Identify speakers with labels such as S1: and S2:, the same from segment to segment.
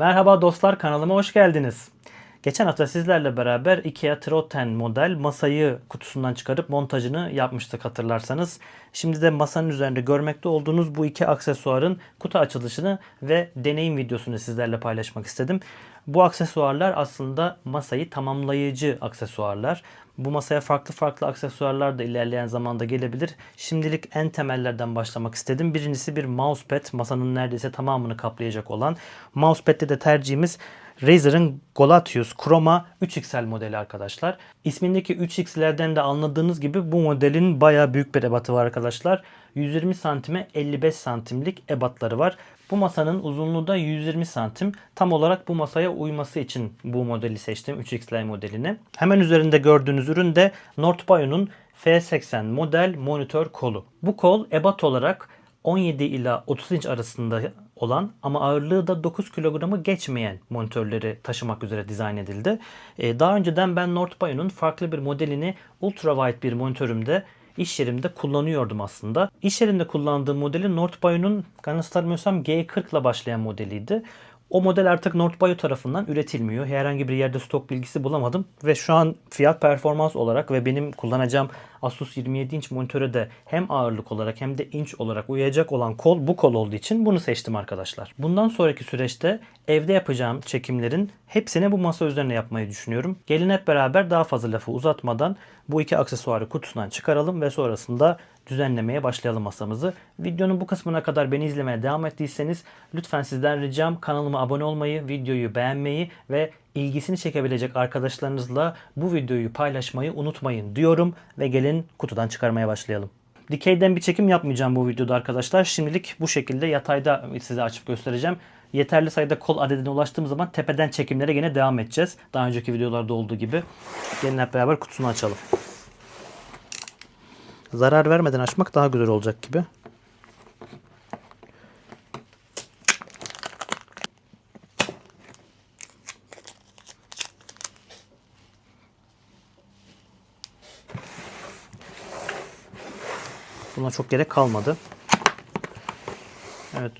S1: Merhaba dostlar kanalıma hoş geldiniz. Geçen hafta sizlerle beraber IKEA Trotten model masayı kutusundan çıkarıp montajını yapmıştık hatırlarsanız. Şimdi de masanın üzerinde görmekte olduğunuz bu iki aksesuarın kutu açılışını ve deneyim videosunu sizlerle paylaşmak istedim. Bu aksesuarlar aslında masayı tamamlayıcı aksesuarlar. Bu masaya farklı farklı aksesuarlar da ilerleyen zamanda gelebilir. Şimdilik en temellerden başlamak istedim. Birincisi bir mousepad. Masanın neredeyse tamamını kaplayacak olan. Mousepad'de de tercihimiz Razer'ın Golatius Chroma 3XL modeli arkadaşlar. İsmindeki 3X'lerden de anladığınız gibi bu modelin bayağı büyük bir ebatı var arkadaşlar. 120 santime 55 santimlik ebatları var. Bu masanın uzunluğu da 120 santim. Tam olarak bu masaya uyması için bu modeli seçtim. 3XL modelini. Hemen üzerinde gördüğünüz ürün de Northbio'nun F80 model monitör kolu. Bu kol ebat olarak 17 ila 30 inç arasında olan ama ağırlığı da 9 kilogramı geçmeyen monitörleri taşımak üzere dizayn edildi. Ee, daha önceden ben Northbio'nun farklı bir modelini ultrawide bir monitörümde iş yerimde kullanıyordum aslında. İş yerinde kullandığım modeli Northbio'nun yanlış hatırlamıyorsam G40 ile başlayan modeliydi. O model artık Northbio tarafından üretilmiyor. Herhangi bir yerde stok bilgisi bulamadım. Ve şu an fiyat performans olarak ve benim kullanacağım Asus 27 inç monitöre de hem ağırlık olarak hem de inç olarak uyacak olan kol bu kol olduğu için bunu seçtim arkadaşlar. Bundan sonraki süreçte evde yapacağım çekimlerin hepsini bu masa üzerine yapmayı düşünüyorum. Gelin hep beraber daha fazla lafı uzatmadan bu iki aksesuarı kutusundan çıkaralım ve sonrasında düzenlemeye başlayalım masamızı. Videonun bu kısmına kadar beni izlemeye devam ettiyseniz lütfen sizden ricam kanalıma abone olmayı, videoyu beğenmeyi ve ilgisini çekebilecek arkadaşlarınızla bu videoyu paylaşmayı unutmayın diyorum ve gelin kutudan çıkarmaya başlayalım. Dikeyden bir çekim yapmayacağım bu videoda arkadaşlar. Şimdilik bu şekilde yatayda size açıp göstereceğim. Yeterli sayıda kol adedine ulaştığım zaman tepeden çekimlere yine devam edeceğiz. Daha önceki videolarda olduğu gibi. Gelin hep beraber kutusunu açalım. Zarar vermeden açmak daha güzel olacak gibi. Buna çok gerek kalmadı. Evet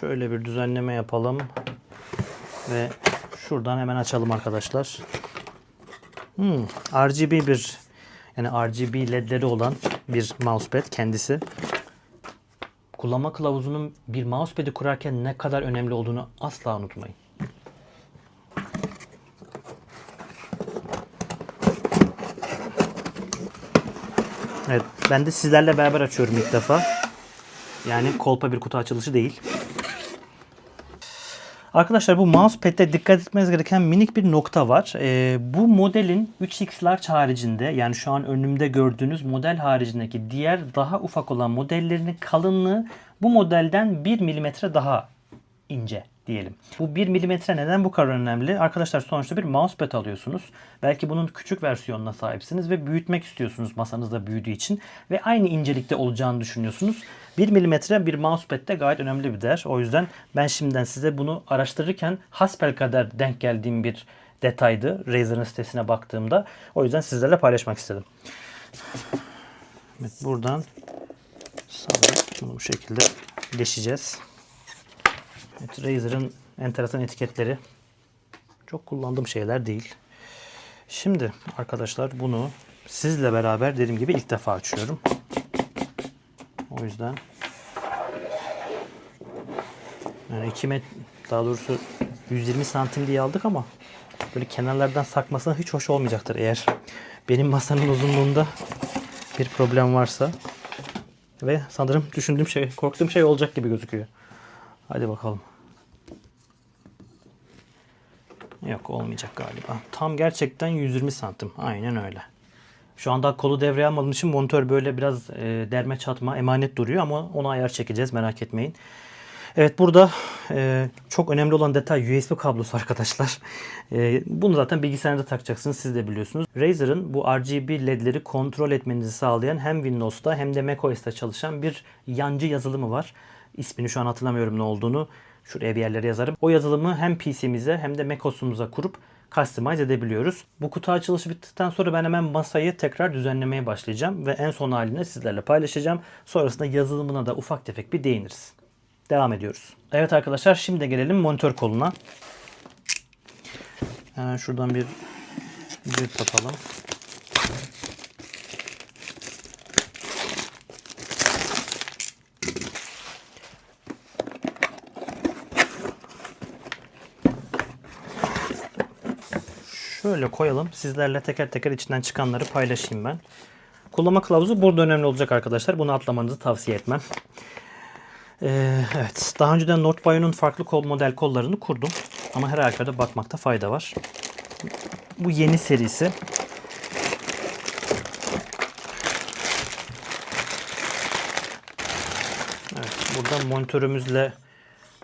S1: şöyle bir düzenleme yapalım. Ve şuradan hemen açalım arkadaşlar. Hmm, RGB bir yani RGB ledleri olan bir mousepad kendisi. Kullanma kılavuzunun bir mousepad'i kurarken ne kadar önemli olduğunu asla unutmayın. Evet, ben de sizlerle beraber açıyorum ilk defa. Yani kolpa bir kutu açılışı değil. Arkadaşlar bu mousepad'de dikkat etmeniz gereken minik bir nokta var. Ee, bu modelin 3X Large haricinde yani şu an önümde gördüğünüz model haricindeki diğer daha ufak olan modellerinin kalınlığı bu modelden 1 mm daha ince diyelim. Bu 1 milimetre neden bu kadar önemli? Arkadaşlar sonuçta bir mousepad alıyorsunuz. Belki bunun küçük versiyonuna sahipsiniz ve büyütmek istiyorsunuz masanızda büyüdüğü için. Ve aynı incelikte olacağını düşünüyorsunuz. 1 milimetre bir mousepad de gayet önemli bir değer. O yüzden ben şimdiden size bunu araştırırken hasbel kadar denk geldiğim bir detaydı. Razer'ın sitesine baktığımda. O yüzden sizlerle paylaşmak istedim. Evet, buradan sanırım bunu bu şekilde deşeceğiz. Evet, Razer'ın enteresan etiketleri çok kullandığım şeyler değil. Şimdi arkadaşlar bunu sizle beraber dediğim gibi ilk defa açıyorum. O yüzden yani 2 met daha doğrusu 120 santim diye aldık ama böyle kenarlardan sakmasına hiç hoş olmayacaktır eğer benim masanın uzunluğunda bir problem varsa ve sanırım düşündüğüm şey, korktuğum şey olacak gibi gözüküyor. Hadi bakalım. Yok olmayacak galiba. Tam gerçekten 120 santim. Aynen öyle. Şu anda kolu devreye almadığım için monitör böyle biraz e, derme çatma emanet duruyor ama ona ayar çekeceğiz merak etmeyin. Evet burada e, çok önemli olan detay USB kablosu arkadaşlar. E, bunu zaten bilgisayarda takacaksınız siz de biliyorsunuz. Razer'ın bu RGB ledleri kontrol etmenizi sağlayan hem Windows'ta hem de macOS'ta çalışan bir yancı yazılımı var. İsmini şu an hatırlamıyorum ne olduğunu. Şuraya bir yerlere yazarım. O yazılımı hem PC'mize hem de macOS'umuza kurup customize edebiliyoruz. Bu kutu açılışı bittikten sonra ben hemen masayı tekrar düzenlemeye başlayacağım ve en son halini sizlerle paylaşacağım. Sonrasında yazılımına da ufak tefek bir değiniriz. Devam ediyoruz. Evet arkadaşlar şimdi gelelim monitör koluna. Hemen şuradan bir cırt atalım. Şöyle koyalım. Sizlerle teker teker içinden çıkanları paylaşayım ben. Kullanma kılavuzu burada önemli olacak arkadaşlar. Bunu atlamanızı tavsiye etmem. Ee, evet. Daha önceden Northbio'nun farklı kol model kollarını kurdum. Ama her halükarda bakmakta fayda var. Bu yeni serisi. Evet, burada monitörümüzle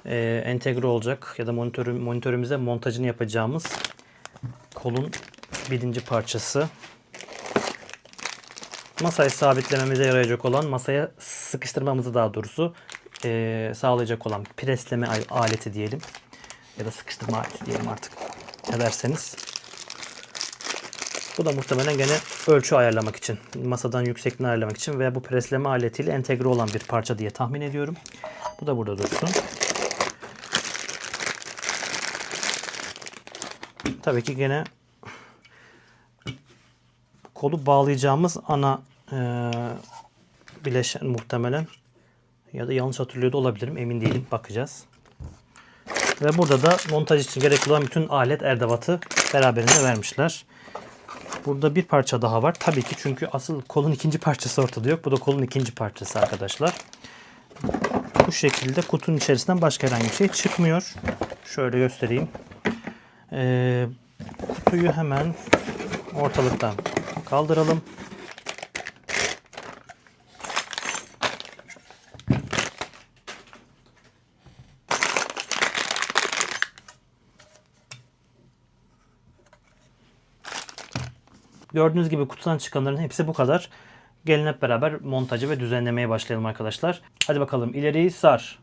S1: e, entegre olacak ya da monitörü, monitörümüze montajını yapacağımız kolun birinci parçası. Masayı sabitlememize yarayacak olan, masaya sıkıştırmamızı daha doğrusu e, sağlayacak olan presleme aleti diyelim. Ya da sıkıştırma aleti diyelim artık. Ne derseniz. Bu da muhtemelen gene ölçü ayarlamak için, masadan yüksekliğini ayarlamak için veya bu presleme aletiyle entegre olan bir parça diye tahmin ediyorum. Bu da burada dursun. Tabii ki gene kolu bağlayacağımız ana e, bileşen muhtemelen ya da yanlış hatırlıyor da olabilirim emin değilim bakacağız. Ve burada da montaj için gerekli olan bütün alet erdevatı beraberinde vermişler. Burada bir parça daha var. Tabii ki çünkü asıl kolun ikinci parçası ortada yok. Bu da kolun ikinci parçası arkadaşlar. Bu şekilde kutunun içerisinden başka herhangi bir şey çıkmıyor. Şöyle göstereyim. Ee, kutuyu hemen ortalıktan kaldıralım. Gördüğünüz gibi kutudan çıkanların hepsi bu kadar. Gelin hep beraber montajı ve düzenlemeye başlayalım arkadaşlar. Hadi bakalım ileriyi sar.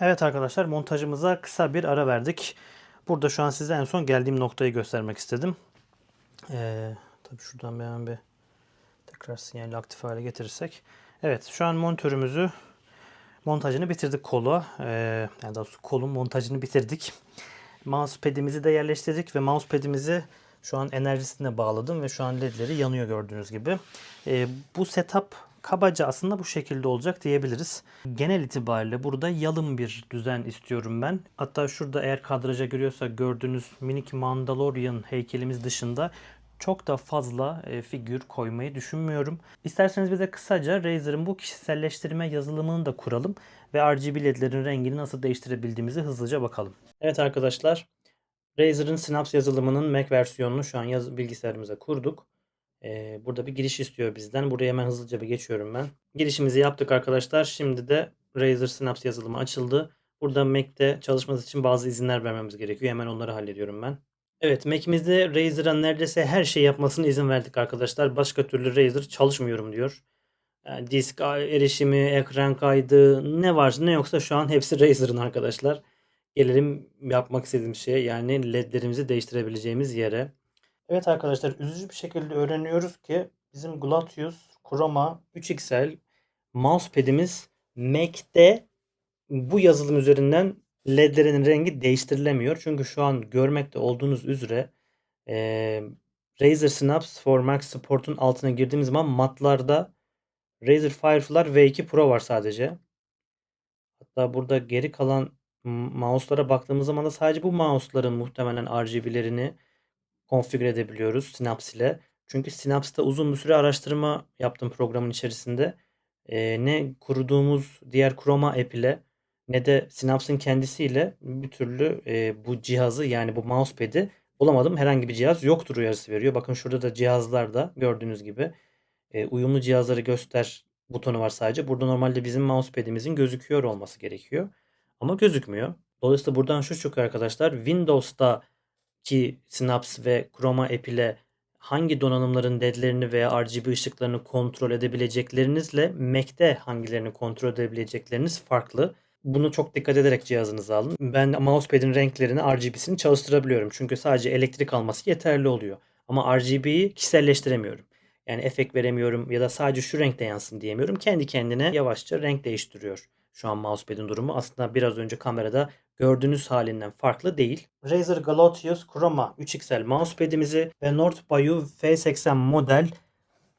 S1: Evet arkadaşlar montajımıza kısa bir ara verdik. Burada şu an size en son geldiğim noktayı göstermek istedim. Ee, tabii şuradan hemen bir tekrar sinyali aktif hale getirirsek. Evet şu an monitörümüzü montajını bitirdik kolu. Ee, yani daha doğrusu kolun montajını bitirdik. Mousepad'imizi de yerleştirdik ve mousepad'imizi şu an enerjisine bağladım ve şu an ledleri yanıyor gördüğünüz gibi. Ee, bu setup kabaca aslında bu şekilde olacak diyebiliriz. Genel itibariyle burada yalın bir düzen istiyorum ben. Hatta şurada eğer kadraja giriyorsa gördüğünüz minik Mandalorian heykelimiz dışında çok da fazla e, figür koymayı düşünmüyorum. İsterseniz bize kısaca Razer'ın bu kişiselleştirme yazılımını da kuralım ve RGB ledlerin rengini nasıl değiştirebildiğimizi hızlıca bakalım. Evet arkadaşlar, Razer'ın Synapse yazılımının Mac versiyonunu şu an yaz bilgisayarımıza kurduk. Burada bir giriş istiyor bizden. Buraya hemen hızlıca bir geçiyorum ben. Girişimizi yaptık arkadaşlar. Şimdi de Razer Synapse yazılımı açıldı. Burada Mac'te çalışması için bazı izinler vermemiz gerekiyor. Hemen onları hallediyorum ben. Evet Mac'imizde Razer'a neredeyse her şey yapmasına izin verdik arkadaşlar. Başka türlü Razer çalışmıyorum diyor. Yani disk erişimi, ekran kaydı ne varsa ne yoksa şu an hepsi Razer'ın arkadaşlar. Gelelim yapmak istediğim şeye yani ledlerimizi değiştirebileceğimiz yere. Evet arkadaşlar üzücü bir şekilde öğreniyoruz ki bizim Gladius Chroma 3XL mousepad'imiz Mac'te bu yazılım üzerinden ledlerin rengi değiştirilemiyor. Çünkü şu an görmekte olduğunuz üzere eee Razer Synapse for Mac Support'un altına girdiğimiz zaman matlarda Razer Firefly V2 Pro var sadece. Hatta burada geri kalan mouse'lara baktığımız zaman da sadece bu mouse'ların muhtemelen RGB'lerini konfigüre edebiliyoruz Synapse ile. Çünkü Synapse'da uzun bir süre araştırma yaptım programın içerisinde. Ee, ne kurduğumuz diğer Chroma app ile ne de Synapse'ın kendisiyle bir türlü e, bu cihazı yani bu mousepad'i bulamadım. Herhangi bir cihaz yoktur uyarısı veriyor. Bakın şurada da cihazlarda gördüğünüz gibi e, uyumlu cihazları göster butonu var sadece. Burada normalde bizim mousepad'imizin gözüküyor olması gerekiyor. Ama gözükmüyor. Dolayısıyla buradan şu çıkıyor arkadaşlar. Windows'ta ki Synapse ve Chroma app ile hangi donanımların ledlerini veya RGB ışıklarını kontrol edebileceklerinizle Mac'te hangilerini kontrol edebilecekleriniz farklı. Bunu çok dikkat ederek cihazınıza alın. Ben mousepad'in renklerini RGB'sini çalıştırabiliyorum. Çünkü sadece elektrik alması yeterli oluyor. Ama RGB'yi kişiselleştiremiyorum. Yani efekt veremiyorum ya da sadece şu renkte yansın diyemiyorum. Kendi kendine yavaşça renk değiştiriyor. Şu an mousepad'in durumu aslında biraz önce kamerada gördüğünüz halinden farklı değil. Razer Gladius Chroma 3XL mousepad'imizi ve Northbayou F80 model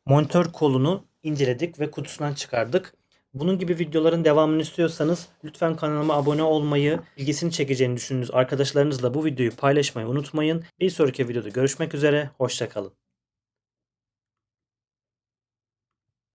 S1: monitör kolunu inceledik ve kutusundan çıkardık. Bunun gibi videoların devamını istiyorsanız lütfen kanalıma abone olmayı, ilgisini çekeceğini düşündüğünüz arkadaşlarınızla bu videoyu paylaşmayı unutmayın. Bir sonraki videoda görüşmek üzere, hoşçakalın.